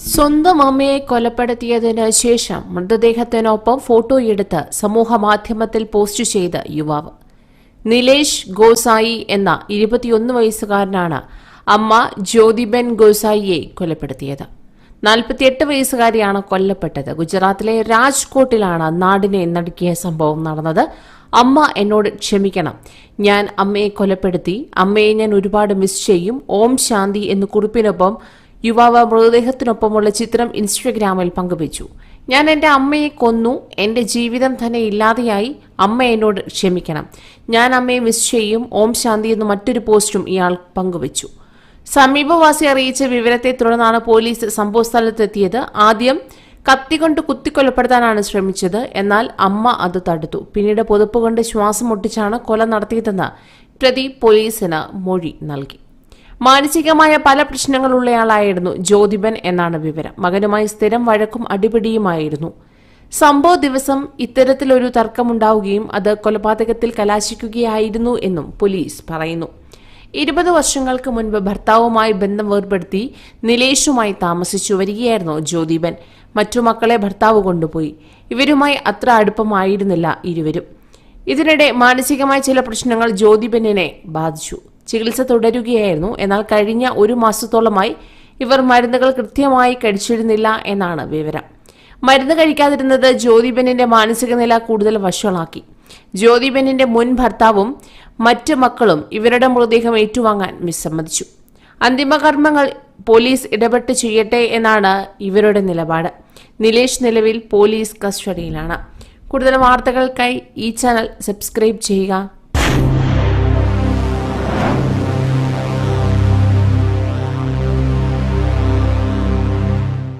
സ്വന്തം അമ്മയെ കൊലപ്പെടുത്തിയതിന് ശേഷം മൃതദേഹത്തിനൊപ്പം ഫോട്ടോയെടുത്ത് സമൂഹ മാധ്യമത്തിൽ പോസ്റ്റ് ചെയ്ത യുവാവ്. നിലേഷ് ഗോസായി എന്ന ഇരുപത്തിയൊന്ന് വയസ്സുകാരനാണ് അമ്മ ജ്യോതിബെൻ ഗോസായിയെ കൊലപ്പെടുത്തിയത്. നാൽപ്പത്തിയെട്ട് വയസ്സുകാരിയാണ് കൊല്ലപ്പെട്ടത്. ഗുജറാത്തിലെ രാജ്കോട്ടിലാണ് നാടിനെ നടുക്കിയ സംഭവം നടന്നത്. അമ്മ എന്നോട് ക്ഷമിക്കണം. ഞാൻ അമ്മയെ കൊലപ്പെടുത്തി. അമ്മയെ ഞാൻ ഒരുപാട് മിസ് ചെയ്യും. ഓം ശാന്തി എന്ന് കുറിപ്പിനൊപ്പം യുവാവ് മൃതദേഹത്തിനൊപ്പമുള്ള ചിത്രം ഇൻസ്റ്റഗ്രാമിൽ പങ്കുവച്ചു. ഞാൻ എന്റെ അമ്മയെ കൊന്നു. എന്റെ ജീവിതം തന്നെ ഇല്ലാതെയായി അമ്മ എന്നോട് ക്ഷമിക്കണം. ഞാൻ അമ്മയെ മിസ് ചെയ്യും. ഓം ശാന്തി എന്ന് മറ്റൊരു പോസ്റ്റും ഇയാൾ പങ്കുവച്ചു. സമീപവാസി അറിയിച്ച വിവരത്തെ തുടർന്നാണ് പോലീസ് സംഭവസ്ഥലത്തെത്തിയത്. ആദ്യം കത്തികൊണ്ട് കുത്തിക്കൊലപ്പെടുത്താനാണ് ശ്രമിച്ചത്. എന്നാൽ അമ്മ അത് തടുത്തു. പിന്നീട് പുതപ്പ് കൊണ്ട് ശ്വാസം മുട്ടിച്ചാണ് കൊല നടത്തിയതെന്ന് പ്രതി പോലീസിന് മൊഴി നൽകി. മാനസികമായ പല പ്രശ്നങ്ങളുള്ളയാളായിരുന്നു ജ്യോതിബൻ എന്നാണ് വിവരം. മകനുമായി സ്ഥിരം വഴക്കും അടിപിടിയുമായിരുന്നു. സംഭവ ദിവസം ഇത്തരത്തിലൊരു തർക്കമുണ്ടാവുകയും അത് കൊലപാതകത്തിൽ കലാശിക്കുകയായിരുന്നു എന്നും പോലീസ് പറയുന്നു. ഇരുപത് വർഷങ്ങൾക്ക് മുൻപ് ഭർത്താവുമായി ബന്ധം വേർപെടുത്തി നിലേഷുമായി താമസിച്ചു വരികയായിരുന്നു ജ്യോതിബൻ. മറ്റു മക്കളെ ഭർത്താവ് കൊണ്ടുപോയി. ഇവരുമായി അത്ര അടുപ്പമായിരുന്നില്ല ഇരുവരും. ഇതിനിടെ മാനസികമായ ചില പ്രശ്നങ്ങൾ ജ്യോതിബനെ ബാധിച്ചു. ചികിത്സ തുടരുകയായിരുന്നു. എന്നാൽ കഴിഞ്ഞ ഒരു മാസത്തോളമായി ഇവർ മരുന്നുകൾ കൃത്യമായി കഴിച്ചിരുന്നില്ല എന്നാണ് വിവരം. മരുന്ന് കഴിക്കാതിരുന്നത് ജ്യോതിബെന്നിന്റെ മാനസിക നില കൂടുതൽ വഷളാക്കി. ജ്യോതിബെന്നിന്റെ മുൻ ഭർത്താവും മറ്റ് മക്കളും ഇവരുടെ മൃതദേഹം ഏറ്റുവാങ്ങാൻ വിസമ്മതിച്ചു. അന്തിമകർമ്മങ്ങൾ പോലീസ് ഇടപെട്ട് ചെയ്യട്ടെ എന്നാണ് ഇവരുടെ നിലപാട്. നിലേഷ് നിലവിൽ പോലീസ് കസ്റ്റഡിയിലാണ്. കൂടുതൽ വാർത്തകൾക്കായി ഈ ചാനൽ സബ്സ്ക്രൈബ് ചെയ്യുക.